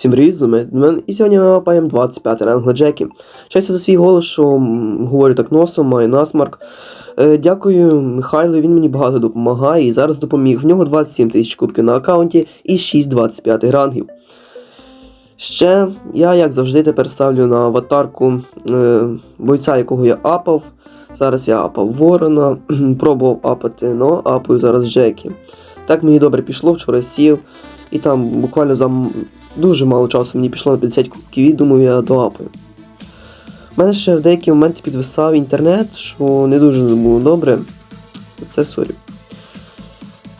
Всім привіт, і сьогодні ми мапаємо 25 ранг Джекі. Щастя за свій голос, що говорю так носом, маю насмарк. Е, дякую Михайлу, він мені багато допомагає і зараз допоміг. В нього 27 тисяч кубків на аккаунті і 6 25 рангів. Ще я, як завжди, тепер ставлю на аватарку е, бойця, якого я апав. Зараз я апав Ворона, пробував апати, но апаю зараз Джекі. Так мені добре пішло, вчора сів. І там буквально за дуже мало часу мені пішло на 50 кубків і думаю, я доапаю. У мене ще в деякі моменти підвисав інтернет, що не дуже було добре. Це сорі.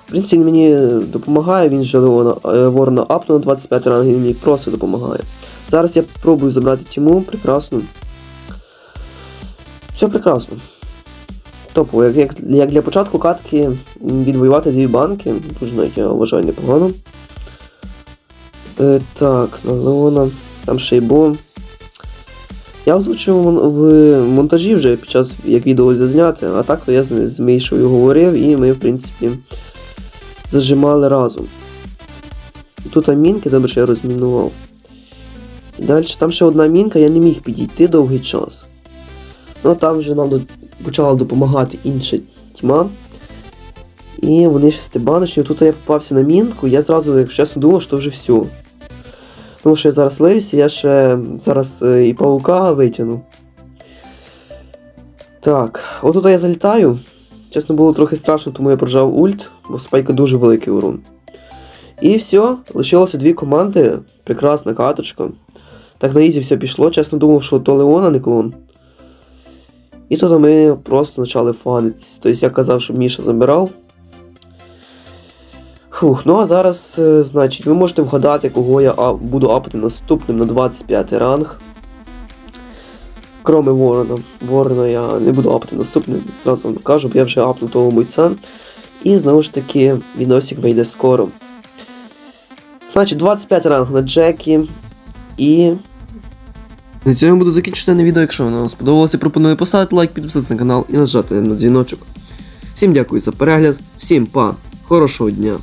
В принципі, він мені допомагає, він же е, Ворона апнув на 25 рангів, він мені просто допомагає. Зараз я пробую забрати тіму, прекрасно. Все прекрасно. Топово, як, як, як для початку катки відвоювати дві банки, дуже навіть я вважаю непогано. Е, так, на Леона, там ще й бо. Я озвучив в монтажі вже під час як відео зазняти, а так то я з, Мішою говорив і ми, в принципі, зажимали разом. Тут мінки, добре, що я розмінував. Далі там ще одна мінка, я не міг підійти довгий час. Ну там вже нам почала допомагати інша тьма. І вони шестибаночні. Тут я попався на мінку, я зразу, якщо чесно, думав, що вже все. Тому що я зараз лиюся, я ще зараз е, і паука витягну. Так, отут я залітаю. Чесно, було трохи страшно, тому я прожав ульт, бо спайка дуже великий урон. І все, лишилося дві команди. Прекрасна каточка. Так на ізі все пішло, чесно думав, що то Леона не клон. І тут ми просто почали фанитись. Тобто я казав, що Міша забирав. Фух, ну а зараз, е, значить, ви можете вгадати, кого я буду апати наступним на 25 ранг. Кроме Ворона. Ворона я не буду апати наступним, зразу вам кажу, бо я вже апну того бойця. І знову ж таки, відосик вийде скоро. Значить, 25 ранг на Джекі. І. На цьому буду закінчити на відео. Якщо воно вам сподобалося, пропоную поставити лайк, підписатися на канал і нажати на дзвіночок. Всім дякую за перегляд, всім па, хорошого дня!